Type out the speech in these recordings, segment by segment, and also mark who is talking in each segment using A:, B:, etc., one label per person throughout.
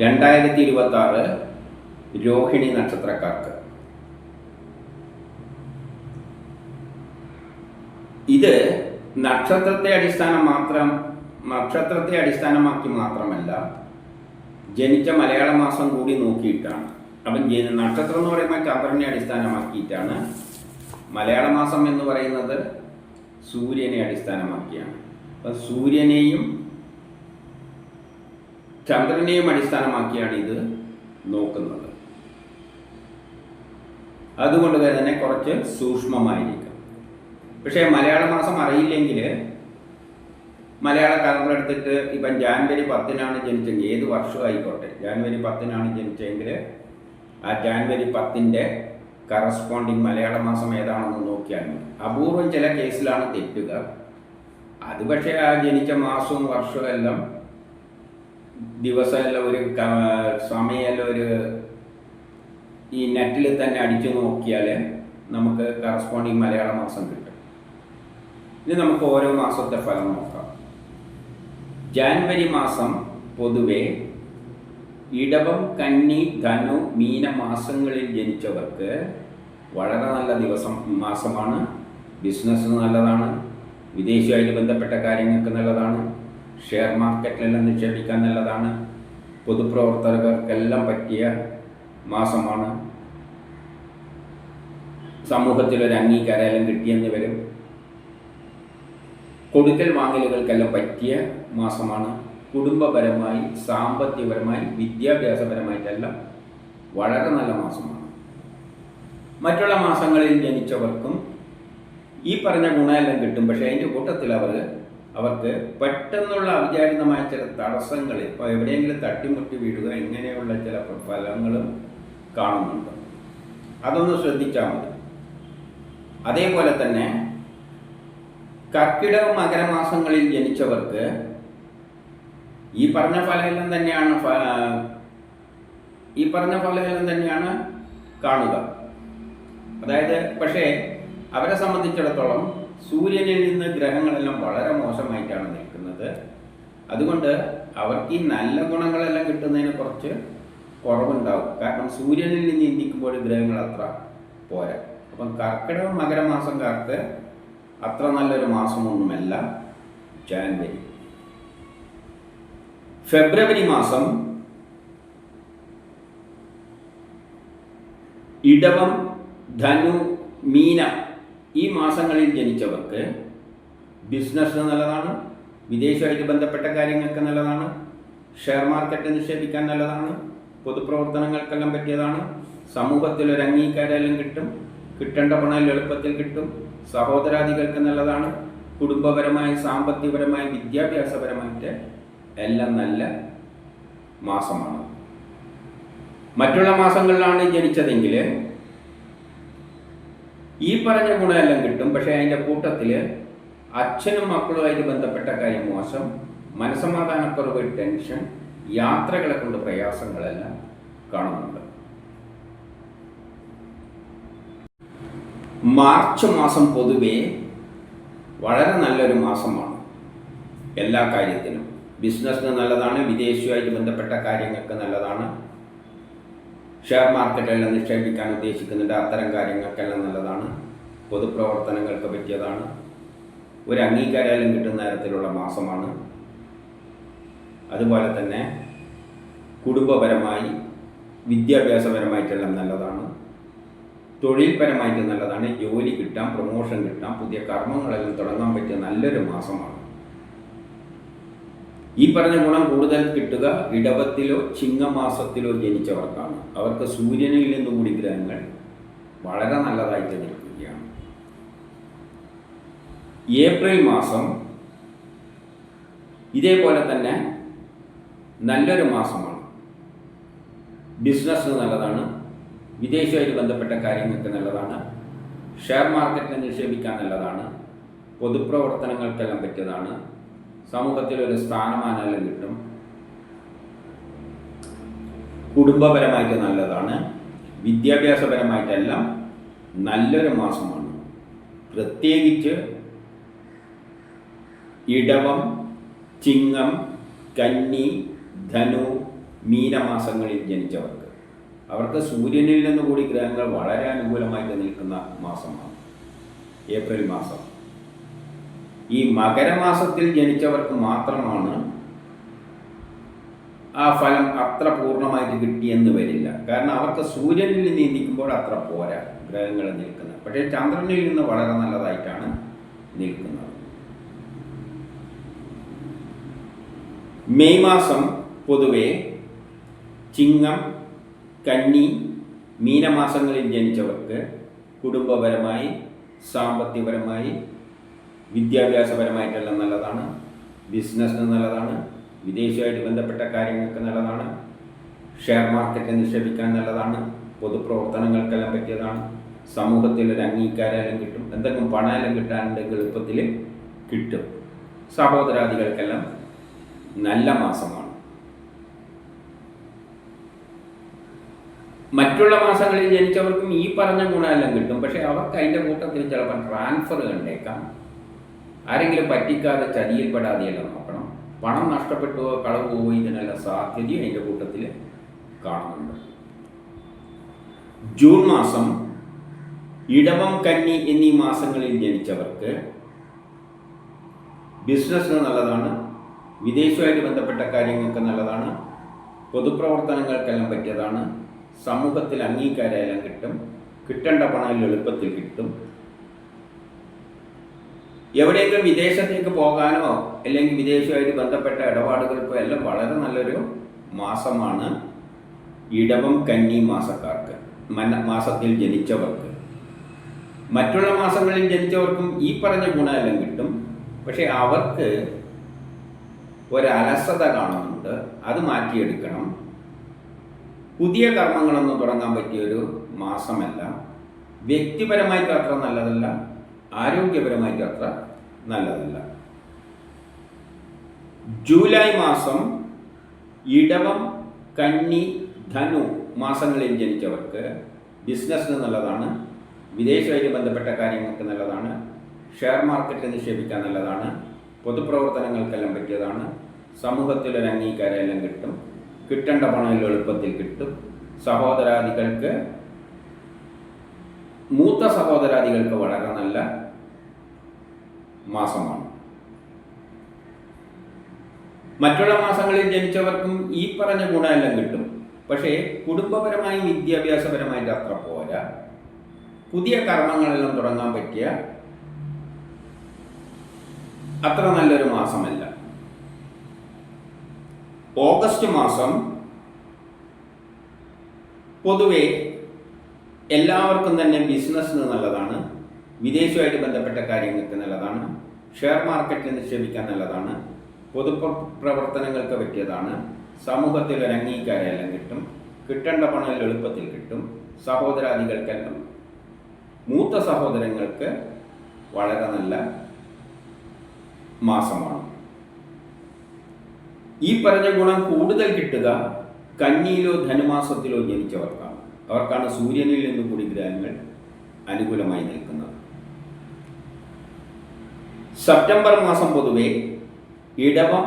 A: രണ്ടായിരത്തി ഇരുപത്തി ആറ് രോഹിണി നക്ഷത്രക്കാർക്ക്. ഇത് നക്ഷത്രത്തെ അടിസ്ഥാനം മാത്രം നക്ഷത്രത്തെ അടിസ്ഥാനമാക്കി മാത്രമല്ല ജനിച്ച മലയാള മാസം കൂടി നോക്കിയിട്ടാണ്. അപ്പം നക്ഷത്രം എന്ന് പറയുമ്പോൾ ചന്ദ്രനെ അടിസ്ഥാനമാക്കിയിട്ടാണ്. മലയാള മാസം എന്ന് പറയുന്നത് സൂര്യനെ അടിസ്ഥാനമാക്കിയാണ്. അപ്പം സൂര്യനെയും ചന്ദ്രനെയും അടിസ്ഥാനമാക്കിയാണ് ഇത് നോക്കുന്നത്. അതുകൊണ്ട് തന്നെ കുറച്ച് സൂക്ഷ്മമായിരിക്കും. പക്ഷേ മലയാള മാസം അറിയില്ലെങ്കിൽ മലയാള കലണ്ടർ എടുത്തിട്ട് ഇപ്പം ജാനുവരി പത്തിനാണ് ജനിച്ചെങ്കിൽ ഏത് വർഷമായിക്കോട്ടെ? ജാനുവരി പത്തിനാണ് ജനിച്ചെങ്കിൽ ആ ജാനുവരി പത്തിന്റെ കറസ്പോണ്ടിങ് മലയാള മാസം ഏതാണെന്ന് നോക്കിയാൽ മതി. അപൂർവം ചില കേസിലാണ് തെറ്റുക. അത് പക്ഷേ ആ ജനിച്ച മാസവും വർഷവും എല്ലാം ദിവസമെല്ലാം ഒരു സമയമല്ല ഒരു ഈ നെറ്റിൽ തന്നെ അടിച്ചു നോക്കിയാൽ നമുക്ക് കറസ്പോണ്ടിങ് മലയാള മാസം കിട്ടും. ഇനി നമുക്ക് ഓരോ മാസത്തെ ഫലം നോക്കാം. ജാനുവരി മാസം പൊതുവെ ഇടവം കന്നി ധനു മീന മാസങ്ങളിൽ ജനിച്ചവർക്ക് വളരെ നല്ല ദിവസം മാസമാണ്. ബിസിനസ് നല്ലതാണ്. വിദേശവുമായിട്ട് ബന്ധപ്പെട്ട കാര്യങ്ങൾക്ക് നല്ലതാണ്. ഷെയർ മാർക്കറ്റിലെല്ലാം നിക്ഷേപിക്കാൻ നല്ലതാണ്. പൊതുപ്രവർത്തകർക്കെല്ലാം പറ്റിയ മാസമാണ്. സമൂഹത്തിലൊരു അംഗീകാരം കിട്ടിയെന്ന് വരും. കൊടുക്കൽ വാങ്ങലുകൾക്കെല്ലാം പറ്റിയ മാസമാണ്. കുടുംബപരമായി സാമ്പത്തികപരമായി വിദ്യാഭ്യാസപരമായിട്ടെല്ലാം വളരെ നല്ല മാസമാണ്. മറ്റുള്ള മാസങ്ങളിൽ ജനിച്ചവർക്കും ഈ പറഞ്ഞ ഗുണമെല്ലാം കിട്ടും. പക്ഷേ അതിന്റെ കൂട്ടത്തിൽ അവർ അവർക്ക് പെട്ടെന്നുള്ള അവിചാരിതമായ ചില തടസ്സങ്ങൾ ഇപ്പോൾ എവിടെയെങ്കിലും തട്ടിമുട്ടി വീഴുക ഇങ്ങനെയുള്ള ചില ഫലങ്ങളും കാണുന്നുണ്ട്. അതൊന്ന് ശ്രദ്ധിച്ചാൽ മതി. അതേപോലെ തന്നെ കർക്കിടക മകരമാസങ്ങളിൽ ജനിച്ചവർക്ക് ഈ പറഞ്ഞ ഫലമെല്ലാം തന്നെയാണ് ഈ പറഞ്ഞ ഫലമെല്ലാം തന്നെയാണ് കാണുക. അതായത് പക്ഷേ അവരെ സംബന്ധിച്ചിടത്തോളം സൂര്യനിൽ നിന്ന് ഗ്രഹങ്ങളെല്ലാം വളരെ മോശമായിട്ടാണ് നിൽക്കുന്നത്. അതുകൊണ്ട് അവർക്ക് ഈ നല്ല ഗുണങ്ങളെല്ലാം കിട്ടുന്നതിന് കുറച്ച് കുറവുണ്ടാവും. കാരണം സൂര്യനിൽ നിന്ന് ഇന്ത്യക്കുമ്പോൾ ഗ്രഹങ്ങൾ അത്ര പോരാ. അപ്പം കർക്കിടക മകരമാസംകാർക്ക് അത്ര നല്ലൊരു മാസമൊന്നുമല്ല ജാനുവരി. ഫെബ്രുവരി മാസം ഇടവം ധനു മീന ഈ മാസങ്ങളിൽ ജനിച്ചവർക്ക് ബിസിനസ് നല്ലതാണ് വിദേശമായിട്ട് ബന്ധപ്പെട്ട കാര്യങ്ങൾക്ക് നല്ലതാണ് ഷെയർ മാർക്കറ്റ് നിക്ഷേപിക്കാൻ നല്ലതാണ് പൊതുപ്രവർത്തനങ്ങൾക്കെല്ലാം പറ്റിയതാണ് സമൂഹത്തിൽ ഒരു അംഗീകാരമെല്ലാം കിട്ടും കിട്ടേണ്ട പണം എളുപ്പത്തിൽ കിട്ടും സഹോദരാദികൾക്ക് നല്ലതാണ് കുടുംബപരമായി സാമ്പത്തികപരമായി വിദ്യാഭ്യാസപരമായിട്ട് എല്ലാം നല്ല മാസമാണ്. മറ്റുള്ള മാസങ്ങളിലാണ് ജനിച്ചതെങ്കിൽ ഈ പറഞ്ഞ ഗുണമെല്ലാം കിട്ടും. പക്ഷേ അതിന്റെ കൂട്ടത്തിൽ അച്ഛനും മക്കളുമായിട്ട് ബന്ധപ്പെട്ട കാര്യം മോശം. മനസമാധാനക്കുറവ് ടെൻഷൻ യാത്രകളെ കൊണ്ട് പ്രയാസങ്ങളെല്ലാം കാണുന്നുണ്ട്. മാർച്ച് മാസം പൊതുവെ വളരെ നല്ലൊരു മാസമാണ് എല്ലാ കാര്യത്തിനും. ബിസിനസ്സിന് നല്ലതാണ് വിദേശവുമായിട്ട് ബന്ധപ്പെട്ട കാര്യങ്ങൾക്ക് നല്ലതാണ്. ഷെയർ മാർക്കറ്റിലെല്ലാം നിക്ഷേപിക്കാൻ ഉദ്ദേശിക്കുന്നുണ്ട് അത്തരം കാര്യങ്ങൾക്കെല്ലാം നല്ലതാണ്. പൊതുപ്രവർത്തനങ്ങൾക്ക് പറ്റിയതാണ്. ഒരു അംഗീകാരം കിട്ടുന്ന തരത്തിലുള്ള മാസമാണ്. അതുപോലെ തന്നെ കുടുംബപരമായി വിദ്യാഭ്യാസപരമായിട്ടെല്ലാം നല്ലതാണ്. തൊഴിൽപരമായിട്ട് നല്ലതാണ്. ജോലി കിട്ടാം പ്രൊമോഷൻ കിട്ടാം പുതിയ കർമ്മങ്ങളെല്ലാം തുടങ്ങാൻ പറ്റിയ നല്ലൊരു മാസമാണ്. ഈ പറഞ്ഞ ഗുണം കൂടുതൽ കിട്ടുക ഇടവത്തിലോ ചിങ്ങമാസത്തിലോ ജനിച്ചവർക്കാണ്. അവർക്ക് സൂര്യനിൽ നിന്നുകൂടി ഗ്രഹങ്ങൾ വളരെ നല്ലതായി നിൽക്കുകയാണ് ഏപ്രിൽ മാസം ഇതേപോലെ തന്നെ നല്ലൊരു മാസമാണ്. ബിസിനസ്സിന് നല്ലതാണ്. വിദേശമായിട്ട് ബന്ധപ്പെട്ട കാര്യങ്ങൾക്ക് നല്ലതാണ്. ഷെയർ മാർക്കറ്റിൽ നിക്ഷേപിക്കാൻ നല്ലതാണ്. പൊതുപ്രവർത്തനങ്ങൾക്കെല്ലാം പറ്റിയതാണ്. സമൂഹത്തിൽ ഒരു സ്ഥാനമാനം കിട്ടും. കുടുംബപരമായിട്ട് നല്ലതാണ്. വിദ്യാഭ്യാസപരമായിട്ടെല്ലാം നല്ലൊരു മാസമാണ്. പ്രത്യേകിച്ച് ഇടവം ചിങ്ങം കന്നി ധനു മീനമാസങ്ങളിൽ ജനിച്ചവർക്ക്. അവർക്ക് സൂര്യനിൽ നിന്ന് കൂടി ഗ്രഹങ്ങൾ വളരെ അനുകൂലമായിട്ട് നിൽക്കുന്ന മാസമാണ്. ഏപ്രിൽ മാസം. ഈ മകരമാസത്തിൽ ജനിച്ചവർക്ക് മാത്രമാണ് ആ ഫലം അത്ര പൂർണമായിട്ട് കിട്ടിയെന്ന് വരില്ല. കാരണം അവർക്ക് സൂര്യനിൽ നീന്തിക്കുമ്പോൾ അത്ര പോരാ ഗ്രഹങ്ങൾ നിൽക്കുന്നത്. പക്ഷേ ചന്ദ്രനിൽ നിന്ന് വളരെ നല്ലതായിട്ടാണ് നിൽക്കുന്നത്. മെയ് മാസം പൊതുവെ ചിങ്ങം കന്നി മീനമാസങ്ങളിൽ ജനിച്ചവർക്ക് കുടുംബപരമായി സാമ്പത്തികപരമായി വിദ്യാഭ്യാസപരമായിട്ടെല്ലാം നല്ലതാണ് ബിസിനസ്സിന് നല്ലതാണ് വിദേശമായിട്ട് ബന്ധപ്പെട്ട കാര്യങ്ങൾക്ക് നല്ലതാണ് ഷെയർ മാർക്കറ്റ് നിക്ഷേപിക്കാൻ നല്ലതാണ് പൊതുപ്രവർത്തനങ്ങൾക്കെല്ലാം പറ്റിയതാണ് സമൂഹത്തിൽ ഒരു അംഗീകാരം കിട്ടും എന്തെങ്കിലും പണമെല്ലാം കിട്ടാനുണ്ടെങ്കിൽ എളുപ്പത്തിൽ കിട്ടും. സഹോദരാദികൾക്കെല്ലാം നല്ല മാസമാണ്. മറ്റുള്ള മാസങ്ങളിൽ ജനിച്ചവർക്കും ഈ പറഞ്ഞ ഗുണമെല്ലാം കിട്ടും പക്ഷെ അവർക്ക് അതിന്റെ കൂട്ടത്തിൽ ചിലപ്പോൾ ട്രാൻസ്ഫർ കണ്ടേക്കാം. ആരെങ്കിലും പറ്റിക്കാതെ ചതിയിൽപ്പെടാതെയല്ല നോക്കണം പണം നഷ്ടപ്പെട്ടുവോ കളവ് പോവോ ഇതിനെല്ലാം സാധ്യതയും അതിന്റെ കൂട്ടത്തിൽ കാണുന്നുണ്ട്. ജൂൺ മാസം ഇടവം കന്നി എന്നീ മാസങ്ങളിൽ ജനിച്ചവർക്ക് ബിസിനസ് നല്ലതാണ് വിദേശവുമായിട്ട് ബന്ധപ്പെട്ട കാര്യങ്ങൾക്ക് നല്ലതാണ് പൊതുപ്രവർത്തനങ്ങൾക്കെല്ലാം പറ്റിയതാണ് സമൂഹത്തിൽ അംഗീകാരമെല്ലാം കിട്ടും കിട്ടേണ്ട പണം എളുപ്പത്തിൽ കിട്ടും. എവിടെയെങ്കിലും വിദേശത്തേക്ക് പോകാനോ അല്ലെങ്കിൽ വിദേശവുമായിട്ട് ബന്ധപ്പെട്ട ഇടപാടുകൾക്കോ എല്ലാം വളരെ നല്ലൊരു മാസമാണ് ഇടവം കന്നി മാസക്കാർക്ക്. മാസത്തിൽ ജനിച്ചവർക്ക്. മറ്റുള്ള മാസങ്ങളിൽ ജനിച്ചവർക്കും ഈ പറഞ്ഞ ഗുണമെല്ലാം കിട്ടും. പക്ഷെ അവർക്ക് ഒരലസത കാണുന്നുണ്ട്. അത് മാറ്റിയെടുക്കണം. പുതിയ കർമ്മങ്ങളൊന്നും തുടങ്ങാൻ പറ്റിയൊരു മാസമല്ല. വ്യക്തിപരമായിട്ട് അത്ര നല്ലതല്ല. ആരോഗ്യപരമായിട്ട് അത്ര നല്ലതല്ല. ജൂലൈ മാസം ഇടവം കന്നി ധനു മാസങ്ങളിൽ ജനിച്ചവർക്ക് ബിസിനസ്സിന് നല്ലതാണ് വിദേശമായിട്ട് ബന്ധപ്പെട്ട കാര്യങ്ങൾക്ക് നല്ലതാണ് ഷെയർ മാർക്കറ്റിൽ നിക്ഷേപിക്കാൻ നല്ലതാണ് പൊതുപ്രവർത്തനങ്ങൾക്കെല്ലാം പറ്റിയതാണ് സമൂഹത്തിൽ ഒരു അംഗീകാരമെല്ലാം കിട്ടും കിട്ടേണ്ട പണം എളുപ്പത്തിൽ കിട്ടും സഹോദരാദികൾക്ക് മൂത്ത സഹോദരാദികൾക്ക് വളരെ നല്ല മാസമാണ്. മറ്റുള്ള മാസങ്ങളിൽ ജനിച്ചവർക്കും ഈ പറഞ്ഞ ഗുണമെല്ലാം കിട്ടും. പക്ഷേ കുടുംബപരമായി വിദ്യാഭ്യാസപരമായിട്ട് അത്ര പോരാ. പുതിയ കർമ്മങ്ങളെല്ലാം തുടങ്ങാൻ പറ്റിയ അത്ര നല്ലൊരു മാസമല്ല. ഓഗസ്റ്റ് മാസം പൊതുവെ എല്ലാവർക്കും തന്നെ ബിസിനസ്സിന് നല്ലതാണ്. വിദേശവുമായിട്ട് ബന്ധപ്പെട്ട കാര്യങ്ങൾക്ക് നല്ലതാണ്. ഷെയർ മാർക്കറ്റിൽ നിക്ഷേപിക്കാൻ നല്ലതാണ്. പൊതുപ്രവർത്തനങ്ങൾക്ക് പറ്റിയതാണ്. സമൂഹത്തിൽ ഒരു അംഗീകാരമെല്ലാം കിട്ടും. കിട്ടേണ്ട പണം എളുപ്പത്തിൽ കിട്ടും. സഹോദരാദികൾക്കെല്ലാം. മൂത്ത സഹോദരങ്ങൾക്ക് വളരെ നല്ല മാസമാണ്. ഈ പറഞ്ഞ ഗുണം കൂടുതൽ കിട്ടുക കന്നിയിലോ ധനുമാസത്തിലോ ജനിച്ചവർക്കാണ്. അവർക്കാണ് സൂര്യനിൽ നിന്നും കൂടി ഗ്രഹങ്ങൾ അനുകൂലമായി നിൽക്കുന്നത്. സെപ്റ്റംബർ മാസം പൊതുവെ ഇടവം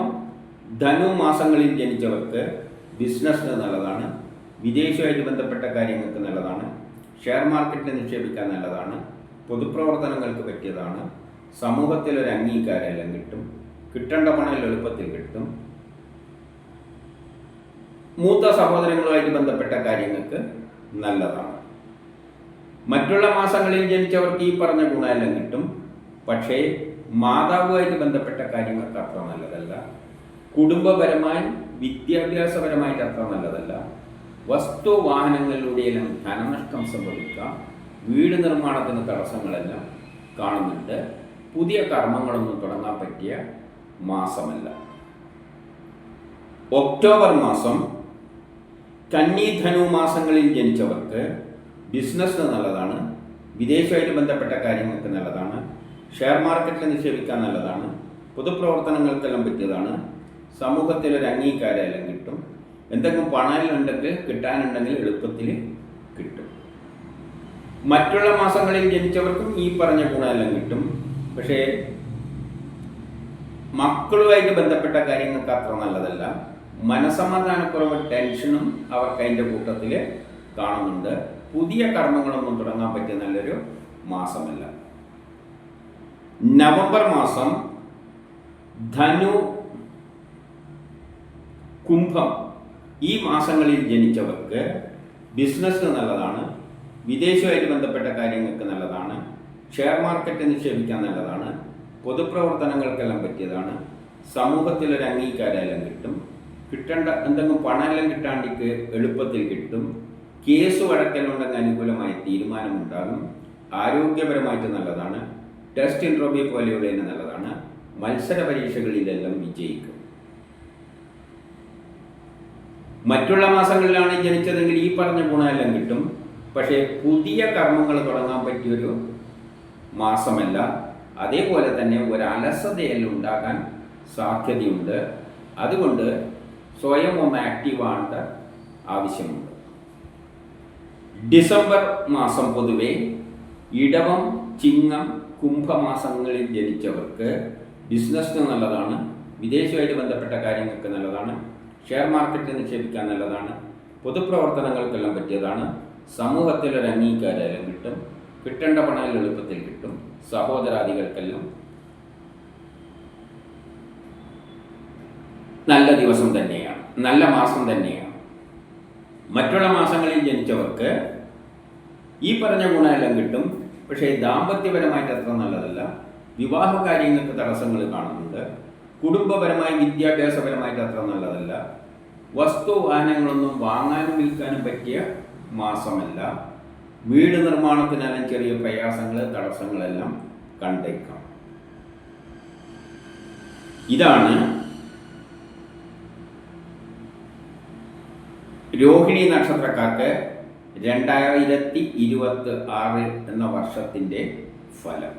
A: ധനു മാസങ്ങളിൽ ജനിച്ചവർക്ക് ബിസിനസ്സിന് നല്ലതാണ് വിദേശമായിട്ട് ബന്ധപ്പെട്ട കാര്യങ്ങൾക്ക് നല്ലതാണ് ഷെയർ മാർക്കറ്റിൽ നിക്ഷേപിക്കാൻ നല്ലതാണ് പൊതുപ്രവർത്തനങ്ങൾക്ക് പറ്റിയതാണ് സമൂഹത്തിൽ ഒരു അംഗീകാരമെല്ലാം കിട്ടും കിട്ടേണ്ട പണം എളുപ്പത്തിൽ കിട്ടും. മൂത്ത സഹോദരങ്ങളുമായിട്ട് ബന്ധപ്പെട്ട കാര്യങ്ങൾക്ക് നല്ലതാണ്. മറ്റുള്ള മാസങ്ങളിൽ ജനിച്ചവർക്ക് ഈ പറഞ്ഞ ഗുണമെല്ലാം കിട്ടും. പക്ഷേ മാതാവുമായിട്ട് ബന്ധപ്പെട്ട കാര്യങ്ങൾക്ക് അത്ര നല്ലതല്ല. കുടുംബപരമായി വിദ്യാഭ്യാസപരമായിട്ട് അത്ര നല്ലതല്ല. വസ്തു വാഹനങ്ങളിലൂടെയെല്ലാം ധനനഷ്ടം സംഭവിക്കാം. വീട് നിർമ്മാണത്തിന് തടസ്സങ്ങളെല്ലാം കാണുന്നുണ്ട്. പുതിയ കർമ്മങ്ങളൊന്നും തുടങ്ങാൻ പറ്റിയ മാസമല്ല. ഒക്ടോബർ മാസം കന്നി ധനു മാസങ്ങളിൽ ജനിച്ചവർക്ക് ബിസിനസ് നല്ലതാണ് വിദേശമായിട്ട് ബന്ധപ്പെട്ട കാര്യങ്ങൾക്ക് നല്ലതാണ് ഷെയർ മാർക്കറ്റിൽ നിക്ഷേപിക്കാൻ നല്ലതാണ് പൊതുപ്രവർത്തനങ്ങൾക്കെല്ലാം പറ്റിയതാണ് സമൂഹത്തിൽ ഒരു അംഗീകാരമെല്ലാം കിട്ടും എന്തെങ്കിലും പണമെല്ലാം കിട്ടാനുണ്ടെങ്കിൽ എളുപ്പത്തിൽ കിട്ടും. മറ്റുള്ള മാസങ്ങളിൽ ജനിച്ചവർക്കും ഈ പറഞ്ഞ ഗുണമെല്ലാം കിട്ടും. പക്ഷേ മക്കളുമായിട്ട് ബന്ധപ്പെട്ട കാര്യങ്ങൾക്ക് അത്ര നല്ലതല്ല. മനസമാധാനക്കുറവ് ടെൻഷനും അവർക്ക് അതിന്റെ കൂട്ടത്തിൽ കാണുന്നുണ്ട്. പുതിയ കർമ്മങ്ങളൊന്നും തുടങ്ങാൻ പറ്റിയ നല്ലൊരു മാസമല്ല. നവംബർ മാസം ധനു കുംഭം ഈ മാസങ്ങളിൽ ജനിച്ചവർക്ക് ബിസിനസ് നല്ലതാണ് വിദേശവുമായിട്ട് ബന്ധപ്പെട്ട കാര്യങ്ങൾക്ക് നല്ലതാണ് ഷെയർ മാർക്കറ്റ് നിക്ഷേപിക്കാൻ നല്ലതാണ് പൊതുപ്രവർത്തനങ്ങൾക്കെല്ലാം പറ്റിയതാണ് സമൂഹത്തിലൊരു അംഗീകാരമെല്ലാം കിട്ടും. കിട്ടേണ്ട എന്തെങ്കിലും പണമെല്ലാം കിട്ടാണ്ടിക്ക് എളുപ്പത്തിൽ കിട്ടും. കേസ് വഴക്കലുണ്ടെങ്കിൽ അനുകൂലമായ തീരുമാനമുണ്ടാകും. ആരോഗ്യപരമായിട്ട് നല്ലതാണ്. ടെസ്റ്റ് ഇൻട്രോബി തന്നെ നല്ലതാണ്. മത്സര പരീക്ഷകളിലെല്ലാം വിജയിക്കും. മറ്റുള്ള മാസങ്ങളിലാണ് ജനിച്ചതെങ്കിൽ ഈ പറഞ്ഞ ഗുണമെല്ലാം കിട്ടും. പക്ഷേ പുതിയ കർമ്മങ്ങൾ തുടങ്ങാൻ പറ്റിയൊരു മാസമല്ല. അതേപോലെ തന്നെ ഒരു അലസതയെല്ലാം ഉണ്ടാകാൻ സാധ്യതയുണ്ട്. അതുകൊണ്ട് സ്വയം ഒന്ന് ആക്റ്റീവ് ആവേണ്ട ആവശ്യമുണ്ട്. ഡിസംബർ മാസം പൊതുവെ ഇടവം ചിങ്ങം കുംഭമാസങ്ങളിൽ ജനിച്ചവർക്ക് ബിസിനസ്സിന് നല്ലതാണ് വിദേശമായിട്ട് ബന്ധപ്പെട്ട കാര്യങ്ങൾക്ക് നല്ലതാണ് ഷെയർ മാർക്കറ്റിൽ നിക്ഷേപിക്കാൻ നല്ലതാണ് പൊതുപ്രവർത്തനങ്ങൾക്കെല്ലാം പറ്റിയതാണ് സമൂഹത്തിൽ ഒരു അംഗീകാരം കിട്ടും കിട്ടേണ്ട പണം എളുപ്പത്തിൽ കിട്ടും സഹോദരാദികൾക്കെല്ലാം നല്ല ദിവസം തന്നെയാണ്. നല്ല മാസം തന്നെയാണ്. മറ്റുള്ള മാസങ്ങളിൽ ജനിച്ചവർക്ക് ഈ പറഞ്ഞ ഗുണമെല്ലാം കിട്ടും. പക്ഷേ ദാമ്പത്യപരമായിട്ട് അത്ര നല്ലതല്ല. വിവാഹ കാര്യങ്ങൾക്ക് തടസ്സങ്ങൾ കാണുന്നുണ്ട്. കുടുംബപരമായി വിദ്യാഭ്യാസപരമായിട്ട് അത്ര നല്ലതല്ല. വസ്തു വാഹനങ്ങളൊന്നും വാങ്ങാനും വിൽക്കാനും പറ്റിയ മാസമല്ല. വീട് നിർമ്മാണത്തിനെല്ലാം ചെറിയ പ്രയാസങ്ങൾ തടസ്സങ്ങളെല്ലാം കണ്ടേക്കാം. ഇതാണ് രോഹിണി നക്ഷത്രക്കാർക്ക് രണ്ടായിരത്തി ഇരുപത്തി ആറ് എന്ന വർഷത്തിന്റെ ഫലം.